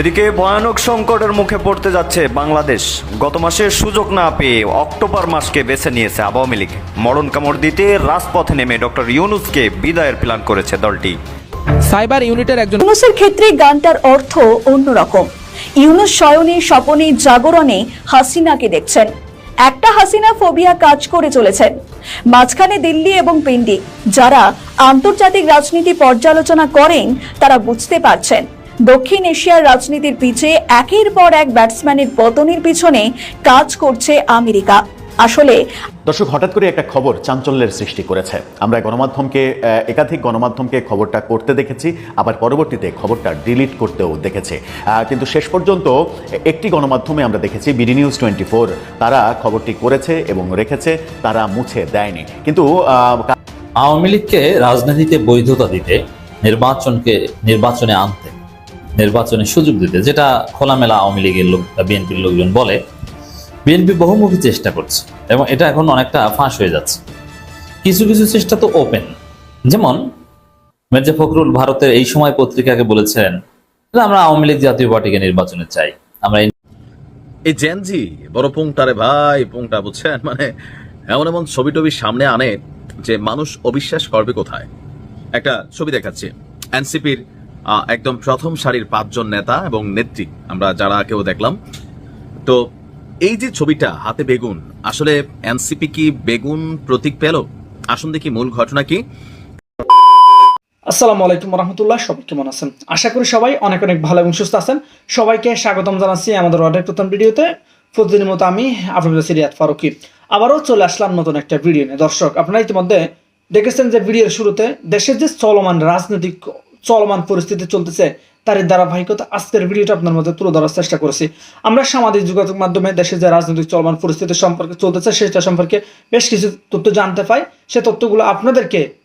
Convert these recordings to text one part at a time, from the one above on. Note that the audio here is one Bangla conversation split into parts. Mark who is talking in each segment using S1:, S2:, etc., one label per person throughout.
S1: এদিকে ভয়ানক সংকটের মুখে পড়তে যাচ্ছে বাংলাদেশ। গত মাসে সুযোগ না পেয়ে অক্টোবর মাসকে বেছে নিয়েছে আওয়ামী লীগ। মরণ কামড় দিতে রাজপথে নেমে ডক্টর ইউনুসকে বিদায়ের প্ল্যান করেছে দলটি।
S2: সাইবার ইউনিটের একজন
S3: ইউনুসের ক্ষেত্রে গানটার অর্থ অন্যরকম। ইউনুস শয়নে স্বপনে জাগরণে হাসিনাকে দেখছেন। একটা হাসিনা ফোবিয়া কাজ করে চলেছেন। মাঝখানে দিল্লি এবং পিন্ডি যারা আন্তর্জাতিক রাজনীতি পর্যালোচনা করেন তারা বুঝতে পারছেন। দক্ষিণ এশিয়ার রাজনীতির পিছে একের পর এক ব্যাটসম্যানের পতনের পিছনে কাজ করছে আমেরিকা। আসলে
S4: দর্শক হঠাৎ করে একটা খবর চাঞ্চল্যের সৃষ্টি করেছে। আমরা গণমাধ্যমকে একাধিক গণমাধ্যমকে খবরটা করতে দেখেছি আবার পরবর্তীতে খবরটা ডিলিট করতেও দেখেছে। আহ, কিন্তু শেষ পর্যন্ত একটি গণমাধ্যমে আমরা দেখেছি বিডি নিউজ টোয়েন্টি ফোর তারা খবরটি করেছে এবং রেখেছে তারা মুছে দেয়নি। কিন্তু আহ,
S5: আওয়ামী লীগকে রাজনীতিতে বৈধতা দিতে নির্বাচনকে নির্বাচনে আনতে নির্বাচনে সুযোগ দিতে, যেটা খোলামেলা আওয়ামী লীগের লোক বিএনপির লোকজন বলে, বিএনপি বহুমুখী চেষ্টা করছে এবং এটা এখন অনেকটা ফাঁস হয়ে যাচ্ছে। কিছু কিছু চেষ্টা তো ওপেন যেমন মির্জা ফখরুল ভারতের এই সময় পত্রিকাকে বলেছেন আমরা আওয়ামী লীগ জাতীয় পার্টিকে নির্বাচনে চাই। আমরা এই
S6: এই জেনজি বড় পুংটারে ভাই, পুংটা বুঝছেন? মানে এমন এমন ছবি টবি সামনে আনে যে মানুষ অবিশ্বাস করবে কোথায়? একটা ছবি দেখাচ্ছে। এনসিপির একদম প্রথম সারির পাঁচজন নেতা এবং নেত্রী আমরা যারা কেউ দেখলাম। তো এই যে ছবিটা, হাতে বেগুন, আসলে এনসিপি কি বেগুন প্রতীক পেল? আসুন দেখি মূল ঘটনা কি।
S7: আসসালামু আলাইকুম রহমতুল্লাহ, সবাই কেমন আছেন? আশা করি সবাই অনেক অনেক ভালো এবং সুস্থ আছেন। সবাইকে স্বাগতম জানাচ্ছি আমাদের অর্ডার প্রথম ভিডিওতে। প্রতিদিনের মতো আমি আপনাদের সিরিয়াত ফারুকি। আবারও চলে আসলাম নতুন একটা ভিডিও নিয়ে। দর্শক, আপনারা ইতিমধ্যে দেখেছেন যে ভিডিওর শুরুতে দেশের যে চলমান রাজনৈতিক চলমান পরিস্থিতি চলতেছে তার ধারাবাহিকতা আজকের ভিডিওটা আপনার মধ্যে তুলে ধরার চেষ্টা করেছি। আমরা সামাজিক যোগাযোগ মাধ্যমে দেশে যে রাজনৈতিক চলমান পরিস্থিতি সম্পর্কে চলতেছে, সেটা সম্পর্কে বেশ কিছু তথ্য জানতে পাই। সে তথ্যগুলো আপনাদেরকে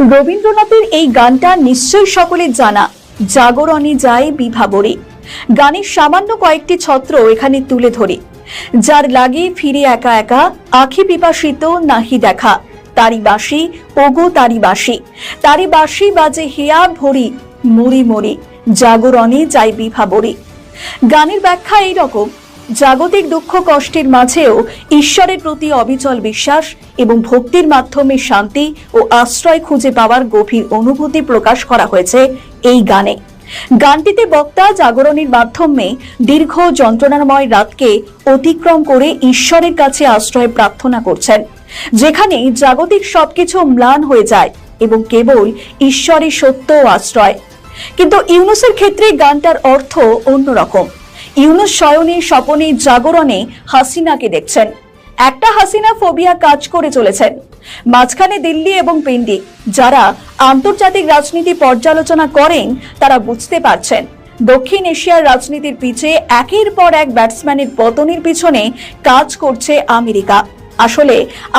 S3: রবীন্দ্রনাথের এই গানটা নিশ্চয়ই সকলে জানা। জাগরণে যায় বিভাবরী। গানের সামান্য কয়েকটি ছত্র এখানে তুলে ধরে। যার লাগে ফিরে একা একা, আখি পিপাসিত নাহি দেখা। তারি বাসি ওগো তারি বাসি তারি বাসি বাজে হেয়া ভরি, মরি মরি। জাগরণে যায় বিভাবরী। গানের ব্যাখ্যা এই রকম। জাগতিক দুঃখ কষ্টের মাঝেও ঈশ্বরের প্রতি অবিচল বিশ্বাস এবং ভক্তির মাধ্যমে শান্তি ও আশ্রয় খুঁজে পাওয়ার গভীর অনুভূতি প্রকাশ করা হয়েছে এই গানে। গানটিতে বক্তা জাগরণের মাধ্যমে দীর্ঘ যন্ত্রণাময় রাতকে অতিক্রম করে ঈশ্বরের কাছে আশ্রয় প্রার্থনা করছেন, যেখানে জাগতিক সবকিছু ম্লান হয়ে যায় এবং কেবল ঈশ্বরের সত্য ও আশ্রয়। কিন্তু ইউনুসের ক্ষেত্রে গানটার অর্থ অন্যরকম। ইউনুস শয়নে স্বপনে জাগরণে হাসিনাকে দেখছেন। একটা হাসিনা ফোবিয়া কাজ করে চলেছেন। মাঝখানে দিল্লি এবং পিন্ডি, যারা আন্তর্জাতিক রাজনীতি পর্যালোচনা করেন, তারা বুঝতে পারছেন, দক্ষিণ এশিয়ার রাজনীতির পিছে একের পর এক ব্যাটসম্যানের পতনের পিছনে কাজ করছে আমেরিকা। আসলে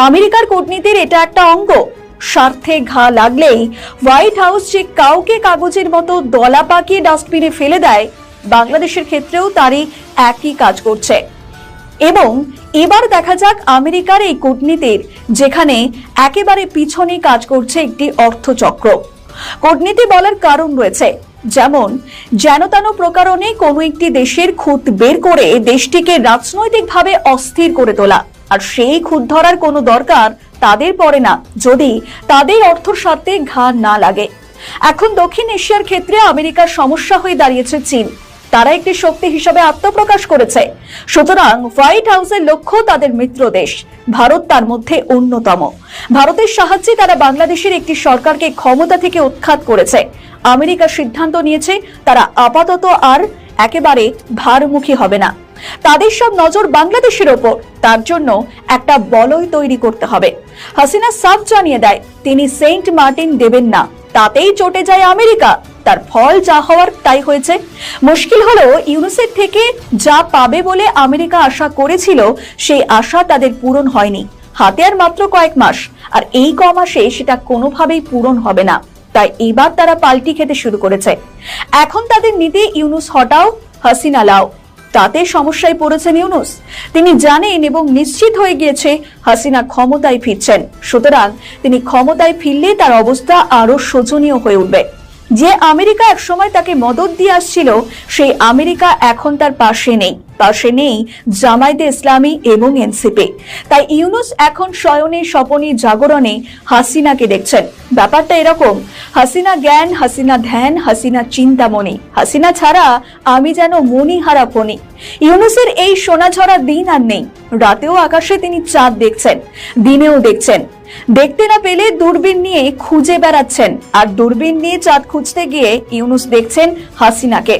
S3: আমেরিকার কূটনীতির এটা একটা অঙ্গ। স্বার্থে ঘা লাগলেই হোয়াইট হাউস যে কাউকে কাগজের মতো দলা পাকিয়ে ডাস্টবিনে ফেলে দেয় বাংলাদেশের ক্ষেত্রেও তারই একই কাজ করছে। এবং এবার দেখা যাক আমেরিকার এই কূটনীতির, যেখানে একেবারে পিছনে কাজ করছে একটি অর্থচক্র। কূটনীতি বলার কারণ রয়েছে, যেমন, যেনতেন প্রকারণে কোনো একটি দেশের খুঁত বের করে দেশটিকে রাজনৈতিকভাবে অস্থির করে তোলা। আর সেই খুঁত ধরার কোনো দরকার তাদের পড়ে না, যদি তাদের অর্থর সাথে ঘা না লাগে। এখন দক্ষিণ এশিয়ার ক্ষেত্রে আমেরিকার সমস্যা হয়ে দাঁড়িয়েছে চীন। তারা একটি শক্তি হিসাবে আত্মপ্রকাশ করেছে। সুতরাং হোয়াইট হাউসের লক্ষ্য তাদের মিত্র দেশ। ভারত তার মধ্যে অন্যতম। ভারতের সাহায্যে তারা বাংলাদেশের একটি সরকারকে ক্ষমতা থেকে উৎখাত করেছে। আমেরিকা সিদ্ধান্ত নিয়েছে, তারা আপাতত আর একেবারে ভারমুখী হবে না। তাদের সব নজর বাংলাদেশের ওপর। তার জন্য একটা বলয় তৈরি করতে হবে। হাসিনা সাফ জানিয়ে দেয়, তিনি সেন্ট মার্টিন দেবেন না। তাতেই চটে যায় আমেরিকা। তার ফল যা হওয়ার তাই হয়েছে। মুশকিল হলো ইউনুসের থেকে যা পাবে বলে আমেরিকা আশা করেছিল, সেই আশা তাদের পূরণ হয়নি। হাতে আর মাত্র কয়েক মাস, আর এই ক মাসে সেটা কোনোভাবেই পূরণ হবে না। তাই এবার তারা পাল্টি খেতে শুরু করেছে। এখন তাদের নীতি ইউনুস হটাও, হাসিনা লাও। তাতে সমস্যায় পড়েছেন ইউনুস। তিনি জানেন এবং নিশ্চিত হয়ে গিয়েছে হাসিনা ক্ষমতায় ফিরছেন। সুতরাং তিনি ক্ষমতায় ফিরলে তার অবস্থা আরও শোচনীয় হয়ে উঠবে। যে আমেরিকা একসময় তাকে মদত দিয়ে আসছিল, সেই আমেরিকা এখন তার পাশে নেই। পাশে নেই জামায়াতে ইসলামী এবং এনসিপি। তাই ইউনুস এখন শয়নে স্বপনে জাগরণে হাসিনাকে দেখছেন। ব্যাপারটা এরকম, হাসিনা জ্ঞান, হাসিনা ধ্যান, হাসিনা চিন্তামণি। হাসিনা ছাড়া আমি যেন মণিহারা ফণি। ইউনুসের এই সোনাঝরা দিন আর নেই। রাতেও আকাশে তিনি চাঁদ দেখছেন, দিনেও দেখছেন। দেখতে না পেলে দূরবীন নিয়ে খুঁজে বেড়াচ্ছেন। আর দূরবীন নিয়ে চাঁদ খুঁজতে গিয়ে ইউনুস দেখছেন হাসিনাকে।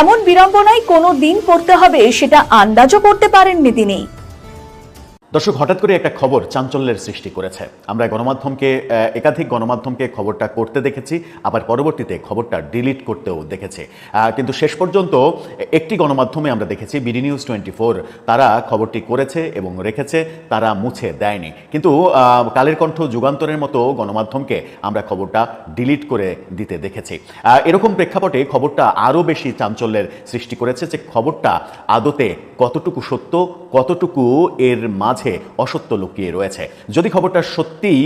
S3: এমন বিড়ম্বনায় কোনো দিন পড়তে হবে সেটা আন্দাজও করতে পারেননি তিনি।
S4: দর্শক, হঠাৎ করে একটা খবর চাঞ্চল্যের সৃষ্টি করেছে। আমরা গণমাধ্যমকে একাধিক গণমাধ্যমকে খবরটা করতে দেখেছি, আবার পরবর্তীতে খবরটা ডিলিট করতেও দেখেছি। কিন্তু শেষ পর্যন্ত একটি গণমাধ্যমে আমরা দেখেছি, বিডি নিউজ টোয়েন্টি ফোর তারা খবরটি করেছে এবং রেখেছে, তারা মুছে দেয়নি। কিন্তু কালের কণ্ঠ যুগান্তরের মতো গণমাধ্যমকে আমরা খবরটা ডিলিট করে দিতে দেখেছি। এরকম প্রেক্ষাপটে খবরটা আরও বেশি চাঞ্চল্যের সৃষ্টি করেছে যে খবরটা আদতে কতটুকু সত্য, কতটুকু এর মাঝে অসত্য লুকিয়ে রয়েছে। যদি খবরটা সত্যিই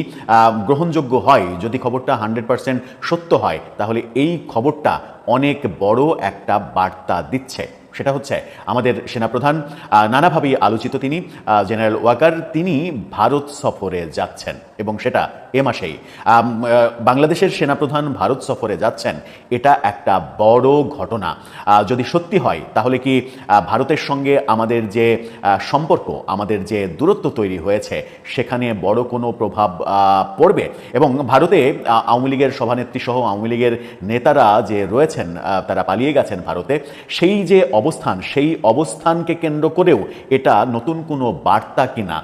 S4: গ্রহণযোগ্য হয়, যদি খবরটা হান্ড্রেড পার্সেন্ট সত্য হয়, তাহলে এই খবরটা অনেক বড় একটা বার্তা দিচ্ছে। সেটা হচ্ছে আমাদের সেনাপ্রধান নানাভাবেই আলোচিত তিনি জেনারেল ওয়াকার, তিনি ভারত সফরে যাচ্ছেন এবং সেটা এ মাসেই। বাংলাদেশের সেনাপ্রধান ভারত সফরে যাচ্ছেন, এটা একটা বড় ঘটনা। যদি সত্যি হয়, তাহলে কি ভারতের সঙ্গে আমাদের যে সম্পর্ক, আমাদের যে দূরত্ব তৈরি হয়েছে, সেখানে বড় কোনো প্রভাব পড়বে? এবং ভারতে আওয়ামী লীগের সভানেত্রী সহ আওয়ামী লীগের নেতারা যে রয়েছেন তারা পালিয়ে গেছেন ভারতে, সেই যে অবস্থান, সেই অবস্থানকে কেন্দ্র করেও এটা নতুন কোনো বার্তা কিনা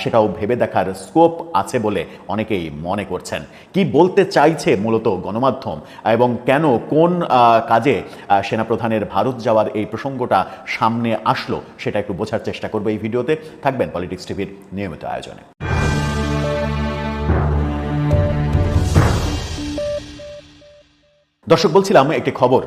S4: সেটাও ভেবে দেখার স্কোপ আছে বলে অনেকেই মনে করছেন। কি বলতে চাইছে মূলত গণমাধ্যম? এবং কেন, কোন কাজে সেনাপ্রধানের ভারত যাওয়ার এই প্রসঙ্গটা সামনে আসলো, সেটা একটু বোঝার চেষ্টা করব এই ভিডিওতে। থাকবেন পলিটিক্স টিভির নিয়মিত আয়োজনে। দর্শক, বলছিলাম একটি খবর।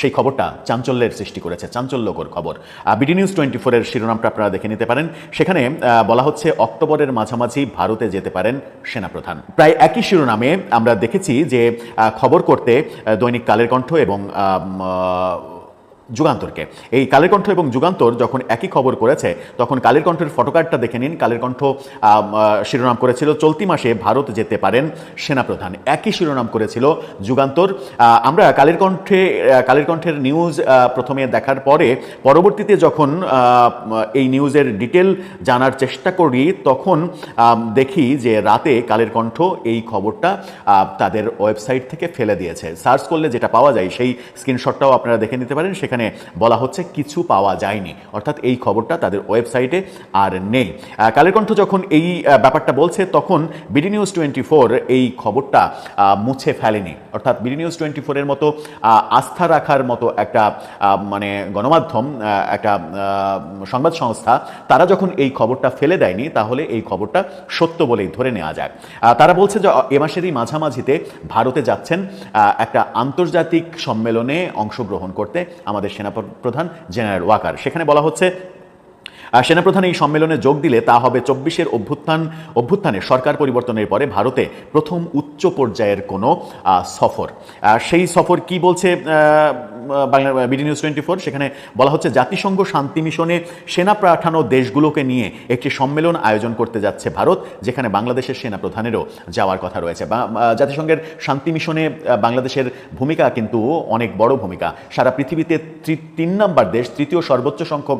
S4: সেই খবরটা চাঞ্চল্যের সৃষ্টি করেছে, চাঞ্চল্যকর খবর। বিডি নিউজ টোয়েন্টি ফোরের শিরোনামটা আপনারা দেখে নিতে পারেন। সেখানে বলা হচ্ছে অক্টোবরের মাঝামাঝি ভারতে যেতে পারেন সেনাপ্রধান। প্রায় একই শিরোনামে আমরা দেখেছি যে খবর করতে দৈনিক কালের কণ্ঠ এবং যুগান্তরকে। এই কালের কণ্ঠ এবং যুগান্তর যখন একই খবর করেছে, তখন কালের কণ্ঠের ফটোকার্ডটা দেখে নিন। কালের কণ্ঠ শিরোনাম করেছিল, চলতি মাসে ভারত যেতে পারেন সেনাপ্রধান। একই শিরোনাম করেছিল যুগান্তর। আমরা কালের কণ্ঠে কালের কণ্ঠের নিউজ প্রথমে দেখার পরে, পরবর্তীতে যখন এই নিউজের ডিটেল জানার চেষ্টা করি, তখন দেখি যে রাতে কালের কণ্ঠ এই খবরটা তাদের ওয়েবসাইট থেকে ফেলে দিয়েছে। সার্চ করলে যেটা পাওয়া যায়, সেই স্ক্রিনশটটাও আপনারা দেখে নিতে পারেন। সেখানে বলা হচ্ছে কিছু পাওয়া যায়নি। অর্থাৎ এই খবরটা তাদের ওয়েবসাইটে আর নেই। কালের কণ্ঠ যখন এই ব্যাপারটা বলছে, তখন বিডি নিউজ টোয়েন্টি ফোর এই খবরটা মুছে ফেলেনি। অর্থাৎ বিডি নিউজ টোয়েন্টি ফোরের মতো আস্থা রাখার মতো একটা মানে গণমাধ্যম একটা সংবাদ সংস্থা, তারা যখন এই খবরটা ফেলে দেয়নি, তাহলে এই খবরটা সত্য বলেই ধরে নেওয়া যায়। তারা বলছে যে, এ মাসেরই মাঝামাঝিতে ভারতে যাচ্ছেন একটা আন্তর্জাতিক সম্মেলনে অংশগ্রহণ করতে আমাদের সেনাপ্রধান জেনারেল ওয়াকার। সেখানে বলা হচ্ছে সেনাপ্রধান এই সম্মেলনে যোগ দিলে তা হবে চব্বিশের অভ্যুত্থান, অভ্যুত্থানে সরকার পরিবর্তনের পরে ভারতে প্রথম উচ্চ পর্যায়ের কোনো সফর। সেই সফর কি বলছে Bangla, BD news twenty four? সেখানে বলা হচ্ছে, জাতিসংঘ শান্তি মিশনে সেনা পাঠানো দেশগুলোকে নিয়ে একটি সম্মেলন আয়োজন করতে যাচ্ছে ভারত, যেখানে বাংলাদেশের সেনা প্রধানেরও যাওয়ার কথা রয়েছে। জাতিসংঘের শান্তি মিশনে বাংলাদেশের ভূমিকা কিন্তু অনেক বড় ভূমিকা। সারা পৃথিবীতে তিন নম্বর দেশ, তৃতীয় সর্বোচ্চ সংখ্যক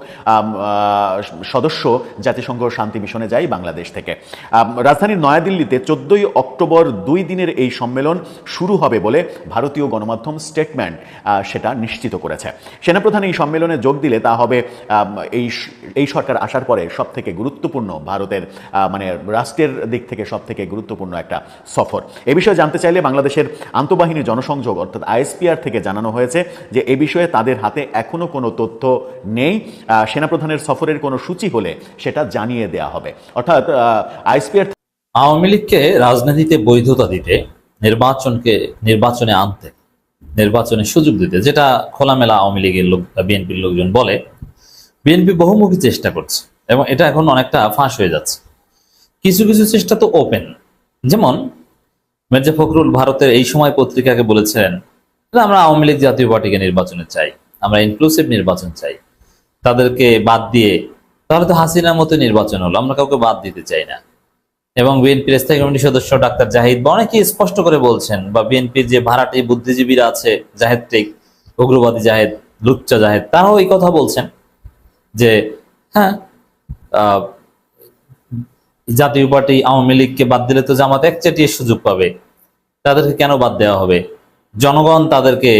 S4: সদস্য জাতিসংঘ শান্তি মিশনে যায় বাংলাদেশ থেকে। রাজধানীর নয়াদিল্লিতে চোদ্দই অক্টোবর দুই দিনের এই সম্মেলন শুরু হবে বলে ভারতীয় গণমাধ্যম স্টেটমেন্ট সেটা নিশ্চিত করেছে। সেনাপ্রধান এই সম্মেলনে যোগ দিলে তা হবে এই এই সরকার আসার পরে সব থেকে গুরুত্বপূর্ণ ভারতের মানে রাষ্ট্রের দিক থেকে সব থেকে গুরুত্বপূর্ণ একটা সফর। এ বিষয়ে জানতে চাইলে বাংলাদেশের আন্তঃবাহিনী জনসংযোগ, অর্থাৎ আইএসপিআর থেকে জানানো হয়েছে যে, এ বিষয়ে তাদের হাতে এখনও কোনো তথ্য নেই। সেনাপ্রধানের সফরের কোনো সূচি হলে সেটা জানিয়ে দেয়া হবে। অর্থাৎ আইএসপিআর
S5: আওয়ামী লীগকে রাজনীতিতে বৈধতা দিতে, নির্বাচনকে নির্বাচনে আনতে, নির্বাচনে সুযোগ দিতে, যেটা খোলামেলা আওয়ামী লীগের লোক, বিএনপির লোকজন বলে, বিএনপি বহুমুখী চেষ্টা করছে এবং এটা এখন অনেকটা ফাঁস হয়ে যাচ্ছে। কিছু কিছু চেষ্টা তো ওপেন যেমন, মির্জা ফখরুল ভারতের এই সময় পত্রিকাকে বলেছেন, আমরা আওয়ামী লীগ জাতীয় পার্টিকে নির্বাচনে চাই, আমরা ইনক্লুসিভ নির্বাচন চাই। তাদেরকে বাদ দিয়ে তাহলে তো হাসিনার মতো নির্বাচন হলো, আমরা কাউকে বাদ দিতে চাই না। এবং বিএনপির স্থায়ী কমিটির সদস্য ডাক্তার জাহিদ বা অনেকেই স্পষ্ট করে বলছেন, বা বিএনপির যে ভাড়াটি বুদ্ধিজীবীরা আছে, জাহেদ টেক, উগ্রবাদী জাহেদ, লুচ্চা জাহেদ, তারাও এই কথা বলছেন যে হ্যাঁ জাতীয় পার্টি আওয়ামী লীগকে বাদ দিলে তো জামাত একচেটিয়ে সুযোগ পাবে। তাদেরকে কেন বাদ দেওয়া হবে? জনগণ তাদেরকে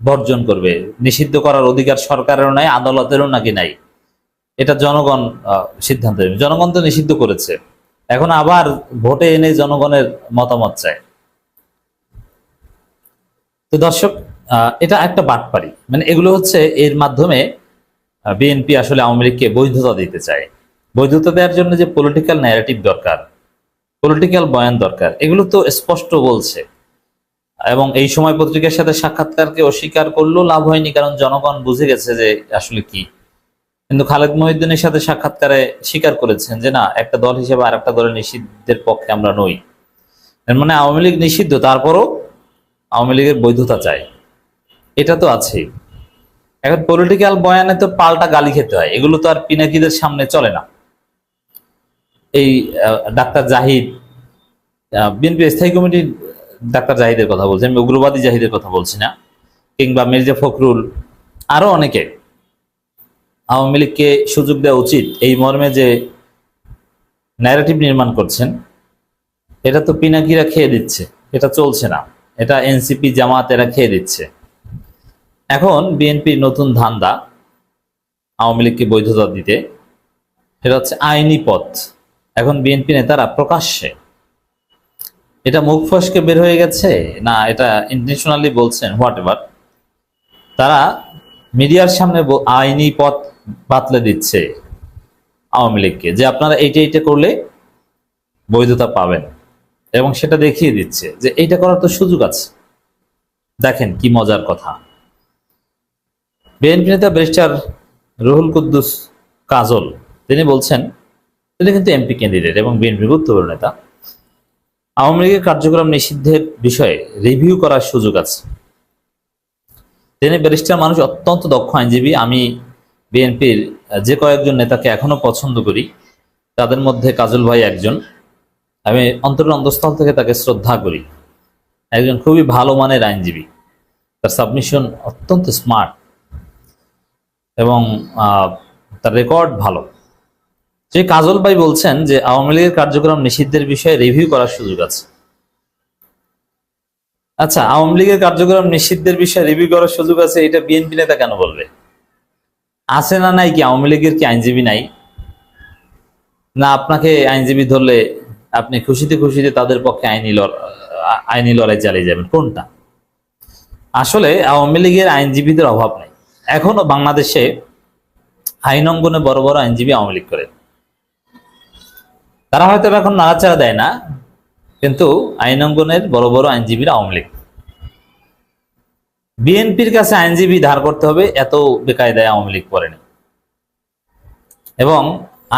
S5: বর্জন করবে। নিষিদ্ধ করার অধিকার সরকারেরও নাই, আদালতেরও নাকি নাই। এটা জনগণ সিদ্ধান্ত নেবে। জনগণ তো নিষিদ্ধ করেছে। এখন আবার ভোটে এনে জনগণের মতামত চায়। তো দর্শক এটা একটা বাটপারি। মানে এগুলো হচ্ছে এর মাধ্যমে বিএনপি আসলে আওয়ামী লীগকে বৈধতা দিতে চায়। বৈধতা দেওয়ার জন্য যে পলিটিক্যাল ন্যারেটিভ দরকার পলিটিক্যাল বয়ান দরকার, এগুলো তো স্পষ্ট বলছে। এবং এই সময় পত্রিকার সাথে সাক্ষাৎকারকে অস্বীকার করলেও লাভ হয়নি, কারণ জনগণ বুঝে গেছে যে আসলে কি। কিন্তু খালেদ মহিউদ্দিনের সাথে সাক্ষাৎকারে স্বীকার করেছেন যে না, একটা দল হিসেবে আর একটা দলের নিষিদ্ধের পক্ষে আমরা নই। মানে আওয়ামী লীগ নিষিদ্ধ, তারপরও আওয়ামী লীগের বৈধতা চাই। এটা তো আছেই এখন পলিটিক্যাল বয়ানে তো পাল্টা গালি খেতে হয়। এগুলো তো আর পিনাকিদের সামনে চলে না। এই ডাক্তার জাহিদ বিএনপি স্থায়ী কমিটির ডাক্তার জাহিদের কথা বলছি আমি উগ্রবাদী জাহিদের কথা বলছি না, কিংবা মির্জা ফখরুল, আরও অনেকে। আওয়ামী লীগকে সুযোগ দেওয়া উচিত এই মর্মে যে ন্যারেটিভ নির্মাণ করছেন, এটা তো পিনাকিরা খেয়ে দিচ্ছে, এটা চলছে না। এটা এনসিপি জামাত এরা খেয়ে দিচ্ছে। এখন বিএনপির নতুন ধান্দা আওয়ামী লীগকে বৈধতা দিতে, সেটা হচ্ছে আইনি পথ। এখন বিএনপি নেতারা প্রকাশ্যে, এটা মুখ ফসকে বের হয়ে গেছে? না, এটা ইন্টারন্যাশনালি বলছেন হোয়াট এভার তারা মিডিয়ার সামনে আইনি পথ বাতলে দিচ্ছে আওয়ামী লীগকে, যে আপনারা এইটা এইটা করলে বৈধতা পাবেন। এবং সেটা দেখিয়ে দিচ্ছে যে এইটা করার তো সুযোগ আছে। দেখেন কি মজার কথা। বিএনপি নেতা ব্যারিস্টার রুহুল কুদ্দুস কাজল, তিনি বলছেন, তিনি কিন্তু এমপি ক্যান্ডিডেট এবং বিএনপি গুরুত্বপূর্ণ নেতা। আওয়ামী লীগের কার্যক্রম নিষিদ্ধের বিষয়ে রিভিউ করার সুযোগ আছে। তিনি ব্যারিস্টার মানুষ, অত্যন্ত দক্ষ আইনজীবী, আমি বিএনপির যে কয়েকজন নেতাকে এখনও পছন্দ করি, তাদের মধ্যে কাজল ভাই একজন। আমি অন্তরের অন্তঃস্থল থেকে তাকে শ্রদ্ধা করি। একজন খুবই ভালো মানের আইনজীবী। তার সাবমিশন অত্যন্ত স্মার্ট এবং তার রেকর্ড ভালো। যে কাজল ভাই বলছেন যে আওয়ামী লীগের কার্যক্রম নিষিদ্ধের বিষয়ে রিভিউ করার সুযোগ আছে। আচ্ছা আওয়ামী লীগের কার্যক্রম নিষিদ্ধের বিষয়ে রিভিউ করার সুযোগ আছে, এটা বিএনপি নেতা কেন বলবে? আছে না নাই কি? আওয়ামী লীগের কি আইনজীবী নাই? না, আপনাকে আইনজীবী ধরলে আপনি খুশিতে খুশিতে তাদের পক্ষে আইনি আইনি লড়াই চালিয়ে যাবেন। কোনটা? আসলে আওয়ামী লীগের আইনজীবীদের অভাব নেই। এখনও বাংলাদেশে আইন অঙ্গনে বড় বড় আইনজীবী আওয়ামী লীগ করে। তারা হয়তো এখন নাড়াচাড়া দেয় না, কিন্তু আইন অঙ্গনের বড় বড় আইনজীবীরা আওয়ামী লীগ। বিএনপির কাছে আইনজীবী ধার করতে হবে, এত বেকায়দায় আওয়ামী লীগ করেনি এবং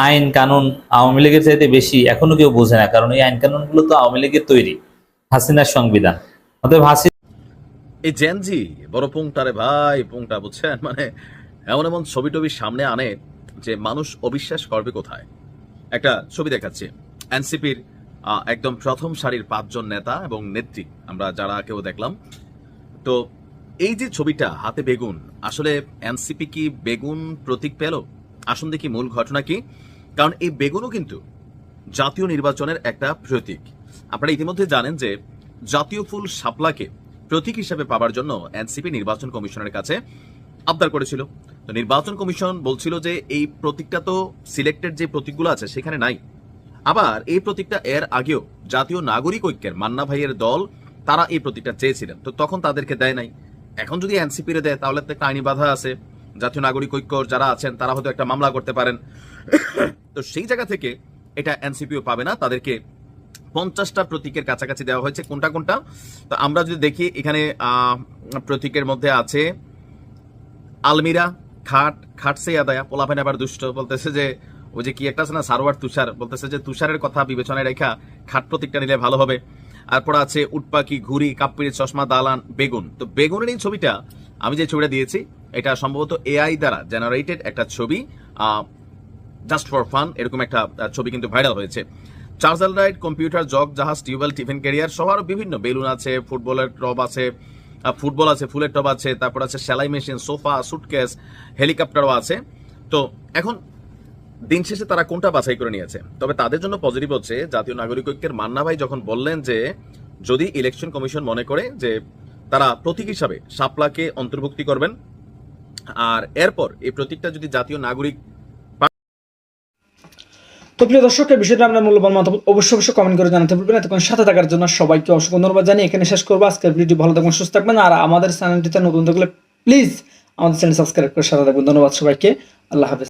S5: আইন কানুন আওয়ামী লীগের চাইতে বেশি এখনও কেউ বোঝে না, কারণ এই আইন কানুনগুলো তো আওয়ামী লীগের তৈরি, হাসিনার সংবিধান। অতএব হাসি
S6: এই জেনজি বড় পুংটারে ভাই, পুংটা বুঝছেন? মানে এমন এমন ছবি টবি সামনে আনে যে মানুষ অবিশ্বাস করবে কোথায়। একটা ছবি দেখাচ্ছি। এনসিপির একদম প্রথম সারির পাঁচজন নেতা এবং নেত্রী, আমরা যারা কেউ দেখলাম। তো এই যে ছবিটা, হাতে বেগুন, আসলে এনসিপি কি বেগুন প্রতীক পেল? আসুন দেখি মূল ঘটনা কি। কারণ এই বেগুনও কিন্তু জাতীয় নির্বাচনের একটা প্রতীক। আপনারা ইতিমধ্যে জানেন যে জাতীয় ফুল শাপলাকে প্রতীক হিসেবে পাওয়ার জন্য এনসিপি নির্বাচন কমিশনের কাছে আবদার করেছিল। তো নির্বাচন কমিশন বলছিল যে এই প্রতীকটা তো সিলেক্টেড যে প্রতীকগুলো আছে সেখানে নাই। আবার এই প্রতীকটা এর আগেও জাতীয় নাগরিক ঐক্যের মান্না ভাইয়ের দল, তারা এই প্রতীকটা চেয়েছিলেন। তো তখন তাদেরকে দেয় নাই। এখন যদি এনসিপি রে দেয়, তাহলে তো একটা আইনি বাধা আছে। জাতীয় নাগরিক ঐক্য যারা আছেন, তারা হয়তো একটা মামলা করতে পারেন। তো সেই জায়গা থেকে এটা এনসিপিও পাবে না। তাদেরকে পঞ্চাশটা প্রতীকের কাছাকাছি দেওয়া হয়েছে। কোনটা কোনটা? তো আমরা যদি দেখি, এখানে প্রতীকের মধ্যে আছে আলমিরা, খাট খাট সে আদায়া। পোলাপেন আবার দুষ্ট বলতেছে যে, ওই যে কি একটা আছে না, সারোয়ার তুষার বলতেছে যে, তুষারের কথা বিবেচনায় রেখা খাট প্রতীকটা নিলে ভালো হবে। তারপর আছে উটপাকি ঘুড়ি কাপ্পির চশমা, দালান, বেগুন। তো বেগুনের এই ছবিটা, আমি যে ছবিটা দিয়েছি, এটা সম্ভবত এআই দ্বারা জেনারেটেড একটা ছবি জাস্ট ফর ফান এরকম একটা ছবি কিন্তু ভাইরাল হয়েছে। চার্জাল রাইড কম্পিউটার জগ জাহাজ টিউবওয়েল টিফিন ক্যারিয়ার সব আরও বিভিন্ন বেলুন আছে, ফুটবলের টব আছে ফুটবল আছে, ফুলের টব আছে, তারপর আছে সেলাই মেশিন, সোফা সুটকেস হেলিকপ্টারও আছে। তো এখন দিন শেষে তারা কোনটা বাছাই করে নিয়েছে? তবে তাদের জন্য পজিটিভ হচ্ছে, জাতীয় নাগরিক ঐক্যের মান্না ভাই যখন বললেন যে, যদি ইলেকশন কমিশন মনে করে যে, তারা প্রতীক হিসাবে শাপলাকে অন্তর্ভুক্তি করবেন, আর এরপর এই প্রতীকটা যদি জাতীয় নাগরিক
S7: তো প্রিয় দর্শক, এই বিষয়টা আপনার মূল্যবান মতামত অবশ্যই অবশ্যই কমেন্ট করে জানাতে ভুলবেন। এতক্ষণ সাথে থাকার জন্য সবাইকে অসংখ্য ধন্যবাদ জানিয়ে এখানে শেষ করব। আজকের ভিডিও ভালো থাকবেন সুস্থ থাকবেন, আর আমাদের চ্যানেলটিতে নতুন থাকলে প্লিজ আমাদের চ্যানেল সাবস্ক্রাইব করে সাথে থাকবেন। ধন্যবাদ সবাইকে। আল্লাহ হাফেজ।